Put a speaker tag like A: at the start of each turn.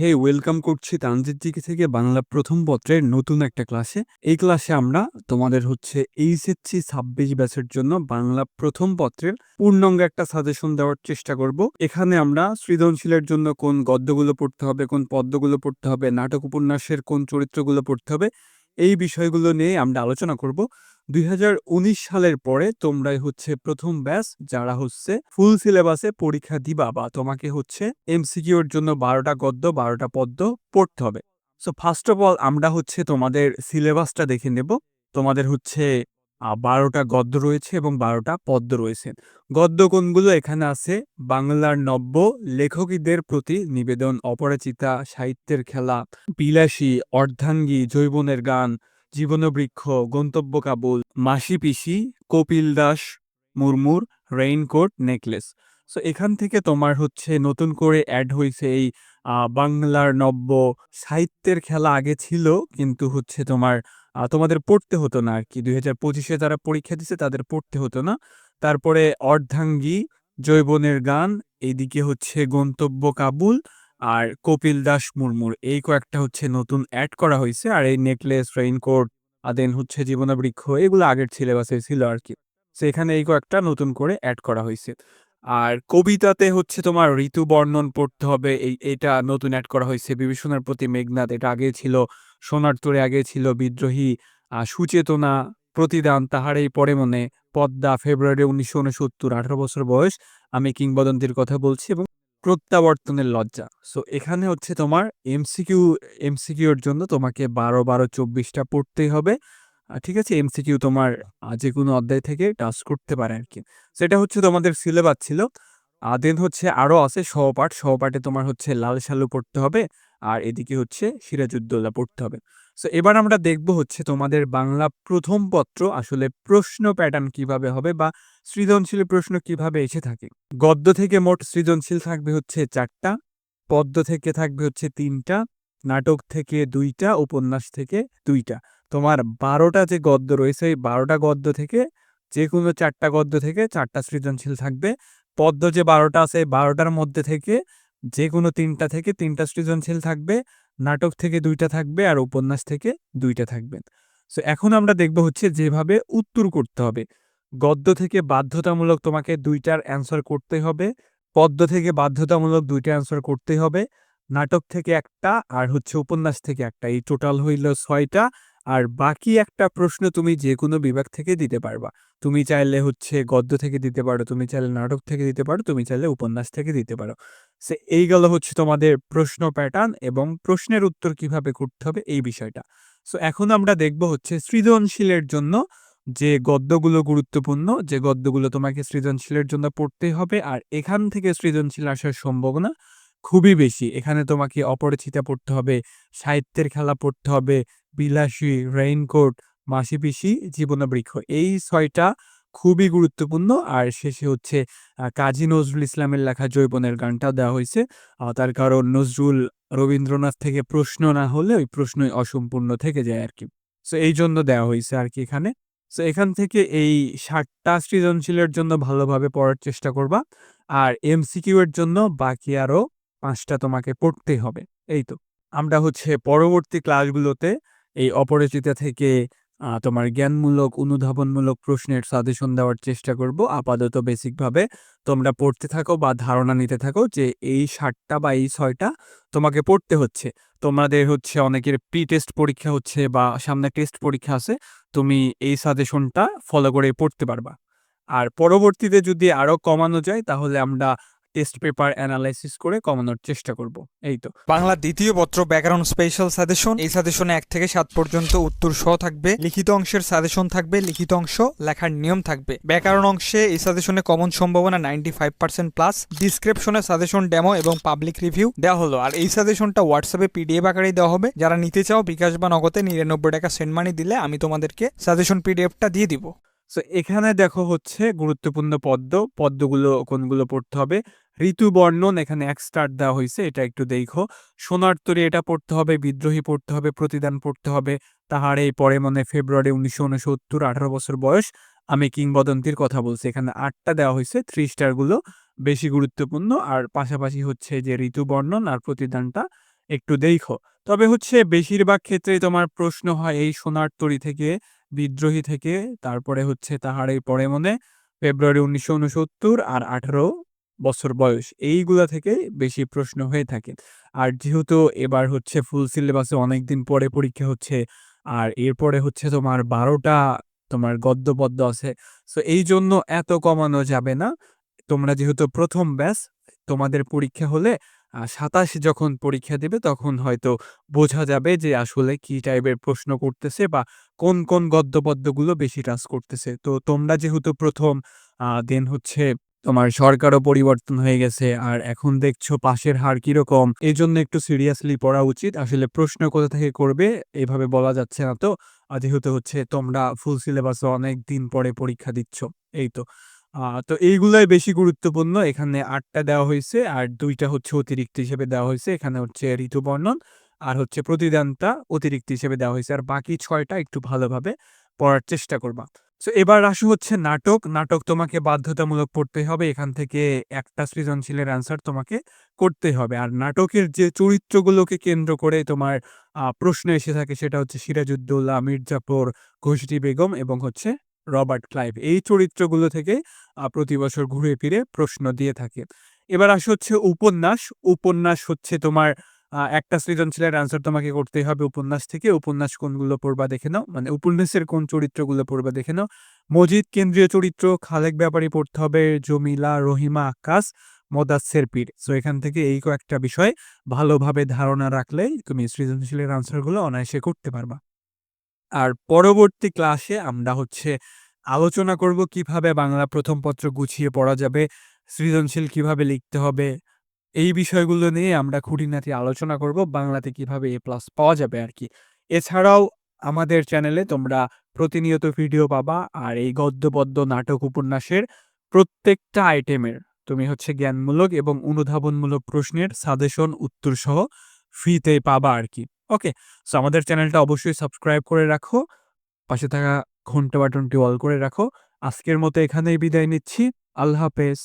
A: হে welcome করছি Tanjid GK থেকে বাংলা প্রথম পত্রের নতুন একটা ক্লাসে এই ক্লাসে আমরা তোমাদের হচ্ছে এইচএসসি ছাব্বিশ ব্যাচের জন্য বাংলা প্রথম পত্রের পূর্ণাঙ্গ একটা সাজেশন দেওয়ার চেষ্টা করব। এখানে আমরা সৃজনশীলের জন্য কোন গদ্যগুলো পড়তে হবে, কোন পদ্যগুলো পড়তে হবে, নাটক উপন্যাসের কোন চরিত্রগুলো পড়তে হবে এই বিষয়গুলো নিয়ে আমরা আলোচনা করব। দুই হাজার উনিশ সালের পরে তোমরাই হচ্ছে প্রথম ব্যাস যারা হচ্ছে ফুল সিলেবাসে পরীক্ষা দিবা বা তোমাকে হচ্ছে এমসিকিউর জন্য বারোটা গদ্য, বারোটা পদ্য পড়তে হবে। সো ফার্স্ট অফ অল আমরা হচ্ছে তোমাদের সিলেবাসটা দেখে নেব। তোমাদের হচ্ছে বারোটা গদ্য রয়েছে এবং বারোটা পদ্য রয়েছে। গদ্য কোনগুলো? এখানে আছে বাংলার নব্য লেখকীদের প্রতি নিবেদন অপরাচিতা সাহিত্যের খেলা, বিলাসী, অর্ধাঙ্গী জৈবনের গান, জীবনবৃক্ষ, গন্তব্য কাবুল মাসি পিসি কপিল দাস, মুরমুর, রেইনকোট, নেকলেস। সো এখান থেকে তোমার হচ্ছে নতুন করে অ্যাড হয়েছে এই বাংলার নব্য সাহিত্যের খেলা আগে ছিল, কিন্তু হচ্ছে তোমার তোমাদের পড়তে হতো না আর কি দুই হাজার পঁচিশে যারা পরীক্ষা দিছে তাদের পড়তে হতো না। তারপরে অর্ধাঙ্গী জৈবনের গান, এইদিকে হচ্ছে গন্তব্য কাবুল আর কপিল দাস মুরমুর। এই কয়েকটা হচ্ছে নতুন অ্যাড করা হয়েছে আর এই নেকলেস রেইনকোট দেন হচ্ছে জীবনবৃক্ষ, এগুলো আগের সিলেবাসে ছিল আর কি তো এখানে এই কয়েকটা নতুন করে অ্যাড করা হয়েছে আর কবিতাতে হচ্ছে তোমার ঋতু বর্ণন পড়তে হবে। এই, এটা নতুন অ্যাড করা হয়েছে। বিভীষণের প্রতি মেঘনাথ এটা আগে ছিল, সোনার তোরে আগে ছিল বিদ্রোহী সুচেতনা, প্রতিদান তাহার এই পরে মনে, পদ্মা, ফেব্রুয়ারি উনিশশো উনসত্তর, আঠারো বছর বয়স, আমি কিংবদন্তির কথা বলছি এবং প্রত্যাবর্তনের লজ্জা। সো এখানে হচ্ছে তোমার এমসিকিউ এমসিকিউর জন্য তোমাকে বারো বারো চব্বিশটা পড়তেই হবে। ঠিক আছে? এমসিকিউ তোমার যে কোনো অধ্যায় থেকে টাচ করতে পারে আর কি সেটা হচ্ছে তোমাদের সিলেবাস ছিল। দেন হচ্ছে আরও আছে সহপাঠ। সহপাঠে তোমার হচ্ছে লাল সালু পড়তে হবে, আর এদিকে হচ্ছে সিরাজউদ্দৌলা পড়তে হবে। সো এবার আমরা দেখব হচ্ছে তোমাদের বাংলা প্রথম পত্র, আসলে প্রশ্ন প্যাটার্ন কীভাবে হবে বা সৃজনশীল প্রশ্ন কীভাবে এসে থাকে। গদ্য থেকে মোট সৃজনশীল থাকবে হচ্ছে চারটা, পদ্য থেকে থাকবে হচ্ছে তিনটা নাটক থেকে দুইটা, উপন্যাস থেকে দুইটা। তোমার বারোটা যে গদ্য রয়েছে, এই বারোটা গদ্য থেকে যে কোনো চারটা গদ্য থেকে চারটা সৃজনশীল থাকবে। পদ্য যে বারোটা আছে বারোটার মধ্যে থেকে যে কোনো তিনটা থেকে তিনটা সৃজনশীল থাকবে, নাটক থেকে দুইটা থাকবে আর উপন্যাস থেকে দুইটা থাকবে। সো এখন আমরা দেখব হচ্ছে যেভাবে উত্তর করতে হবে। গদ্য থেকে বাধ্যতামূলক তোমাকে দুইটার অ্যান্সার করতে হবে, পদ্য থেকে বাধ্যতামূলক দুইটা অ্যান্সার করতে হবে। নাটক থেকে একটা আর হচ্ছে উপন্যাস থেকে একটা। এই টোটাল হইল ছয়টা। আর বাকি একটা প্রশ্ন তুমি যে কোনো বিভাগ থেকে দিতে পারবা। তুমি চাইলে হচ্ছে গদ্য থেকে দিতে পারো, তুমি চাইলে নাটক থেকে দিতে পারো, তুমি চাইলে উপন্যাস থেকে দিতে পারো। সে এই গেল হচ্ছে তোমাদের প্রশ্ন প্যাটার্ন এবং প্রশ্নের উত্তর কীভাবে করতে হবে এই বিষয়টা। সো এখন আমরা দেখব হচ্ছে সৃজনশীলের জন্য যে গদ্যগুলো গুরুত্বপূর্ণ, যে গদ্যগুলো তোমাকে সৃজনশীলের জন্য পড়তেই হবে আর এখান থেকে সৃজনশীল আসার সম্ভাবনা। খুবই বেশি। এখানে তোমাকে অপরিচিতা পড়তে হবে, সাহিত্যের খেলা পড়তে হবে, বিলাসী রেইনকোট মাসি পিসি জীবনবৃক্ষ। এই ছয়টা খুবই গুরুত্বপূর্ণ। আর শেষে হচ্ছে কাজী নজরুল ইসলামের লেখা জৈবনের গানটা দেওয়া হয়েছে। তার কারণ নজরুল রবীন্দ্রনাথ থেকে প্রশ্ন না হলে ওই প্রশ্নই অসম্পূর্ণ থেকে যায় আর কি সো এই জন্য দেওয়া হয়েছে আর কি এখানে। সো এখান থেকে এই ষাটটা সৃজনশীলের জন্য ভালোভাবে পড়ার চেষ্টা করবা। আর এমসিকিউ এর জন্য বাকি আরও পাঁচটা তোমাকে পড়তে হবে। এই তো। আমরা হচ্ছে পরবর্তী ক্লাসগুলোতে এই অপরিচিতা থেকে তোমার জ্ঞানমূলক, অনুধাবনমূলক প্রশ্নের সাজেশন দেওয়ার চেষ্টা করব। আপাতত বেসিকভাবে তোমরা পড়তে থাকো বা ধারণা নিতে থাকো যে এই ষাটটা বা এই ছয়টা তোমাকে পড়তে হচ্ছে। তোমাদের হচ্ছে অনেকের প্রি টেস্ট পরীক্ষা হচ্ছে বা সামনে টেস্ট পরীক্ষা আছে, তুমি এই সাজেশনটা ফলো করে পড়তে পারবা। আর পরবর্তীতে যদি আরও কমানো যায়, তাহলে আমরা টেস্ট পেপার অ্যানালাইসিস করে কমানোর চেষ্টা করব। এই তো।
B: বাংলা দ্বিতীয় পত্র ব্যাকরণ স্পেশাল সাজেশন। এই সাজেশনে এক থেকে সাত পর্যন্ত উত্তর সহ থাকবে। লিখিত অংশের সাজেশন থাকবে লিখিত অংশ লেখার নিয়ম থাকবে। ব্যাকরণ অংশে এই সাজেশনে কমন সম্ভাবনা নাইনটি ফাইভ পার্সেন্ট প্লাস ডিসক্রিপশনে সাজেশন ডেমো এবং পাবলিক রিভিউ দেওয়া হলো। আর এই সাজেশনটা হোয়াটসঅ্যাপে পিডিএফ আকারেই দেওয়া হবে। যারা নিতে চাও বিকাশ বা নগদে নিরানব্বই টাকা সেন্ড মানি দিলে আমি তোমাদেরকে সাজেশন পিডিএফটা দিয়ে দিব।
A: সো এখানে দেখো হচ্ছে গুরুত্বপূর্ণ পদ্ম পদ্মগুলো কোনগুলো পড়তে হবে? ঋতু বর্ণন এখানে এক স্টার দেওয়া হয়েছে, এটা একটু দেখো। সোনার তরী এটা পড়তে হবে, বিদ্রোহী পড়তে হবে, প্রতিদান পড়তে হবে। তাহার এই পরে মানে ফেব্রুয়ারি উনিশশো উনসত্তর, আঠারো বছর বয়স, আমি কিংবদন্তির কথা বলছি। এখানে আটটা দেওয়া হয়েছে থ্রি স্টারগুলো বেশি গুরুত্বপূর্ণ। আর পাশাপাশি হচ্ছে যে ঋতু বর্ণন আর প্রতিদানটা একটু দেখো। তবে হচ্ছে বেশিরভাগ ক্ষেত্রেই তোমার প্রশ্ন হয় এই সোনার তরী থেকে, বিদ্রোহী থেকে। তারপরে হচ্ছে তাহার এই পরে মনে ফেব্রুয়ারি উনিশশো উনসত্তর আর আঠারো বছর বয়স, এইগুলা থেকে বেশি প্রশ্ন হয়ে থাকে। আর যেহেতু এবার হচ্ছে ফুল সিলেবাসে অনেক দিন পরে পরীক্ষা হচ্ছে, আর এরপরে হচ্ছে তোমার বারোটা তোমার গদ্য পদ্য আছে সো এই জন্য এত কমানো যাবে না। তোমরা যেহেতু প্রথম ব্যাস তোমাদের পরীক্ষা হলে সাতাশ যখন পরীক্ষা দেবে তখন হয়তো বোঝা যাবে যে আসলে কি টাইপের প্রশ্ন করতেছে বা কোন কোন গদ্য পদ্যগুলো বেশি টাচ করতেছে। তো তোমরা যেহেতু প্রথম দেন হচ্ছে তোমার সরকারও পরিবর্তন হয়ে গেছে, আর এখন দেখছ পাশের হার কীরকম। এই জন্য একটু সিরিয়াসলি পড়া উচিত। আসলে প্রশ্ন কোথা থেকে করবে, এভাবে বলা যাচ্ছে না তো। যেহেতু হচ্ছে তোমরা ফুল সিলেবাসে অনেক দিন পরে পরীক্ষা দিচ্ছ, এই তো। তো এইগুলাই বেশি গুরুত্বপূর্ণ। এখানে আটটা দেওয়া হয়েছে, আর দুইটা হচ্ছে অতিরিক্ত হিসেবে দেওয়া হয়েছে। এখানে হচ্ছে ঋতু বর্ণন, আর হচ্ছে প্রতিদানটা অতিরিক্ত হিসেবে দেওয়া হয়েছে। আর বাকি ছয়টা একটু ভালোভাবে পড়ার চেষ্টা করবা। তো এবার আসো হচ্ছে নাটক। নাটক তোমাকে বাধ্যতামূলক পড়তে হবে। এখান থেকে একটা সৃজনশীলের অ্যান্সার তোমাকে করতে হবে। আর নাটকের যে চরিত্রগুলোকে কেন্দ্র করে তোমার প্রশ্ন এসে থাকে সেটা হচ্ছে সিরাজউদ্দৌলা মির্জাফর ঘোষটি বেগম এবং হচ্ছে রবার্ট ক্লাইভ। এই চরিত্রগুলো থেকে প্রতি বছর ঘুরে ফিরে প্রশ্ন দিয়ে থাকে। এবার আসে হচ্ছে উপন্যাস। উপন্যাস হচ্ছে তোমার একটা সৃজনশীলের অ্যান্সার তোমাকে করতেই হবে উপন্যাস থেকে। উপন্যাস কোনগুলো পড়বা দেখে নাও। মানে উপন্যাসের কোন চরিত্রগুলো পড়বা দেখে নাও। মজিদ কেন্দ্রীয় চরিত্র, খালেক ব্যাপারী পড়তে হবে জমিলা রহিমা আকাশ, মোদাসের পীর। সো এখান থেকে এই কয়েকটা বিষয় ভালোভাবে ধারণা রাখলে তুমি সৃজনশীলের আনসারগুলো অনায়াসে করতে পারবা। আর পরবর্তী ক্লাসে আমরা হচ্ছে আলোচনা করব কীভাবে বাংলা প্রথম পত্র গুছিয়ে পড়া যাবে, সৃজনশীল কীভাবে লিখতে হবে এই বিষয়গুলো নিয়ে আমরা খুঁটিনাটি আলোচনা করব বাংলাতে কীভাবে এ প্লাস পাওয়া যাবে আর কি এছাড়াও আমাদের চ্যানেলে তোমরা প্রতিনিয়ত ভিডিও পাবা আর এই গদ্য পদ্য নাটক উপন্যাসের প্রত্যেকটা আইটেমের তুমি হচ্ছে জ্ঞানমূলক এবং অনুধাবনমূলক প্রশ্নের সাজেশন উত্তর সহ ফ্রিতে পাবা আর কি ওকে, সো আমাদের চ্যানেলটা অবশ্যই সাবস্ক্রাইব করে রাখো, পাশে থাকা ঘণ্টা বাটনটি অল করে রাখো। আজকের মতো এখানেই বিদায় নিচ্ছি। আল্লাহ হাফেজ।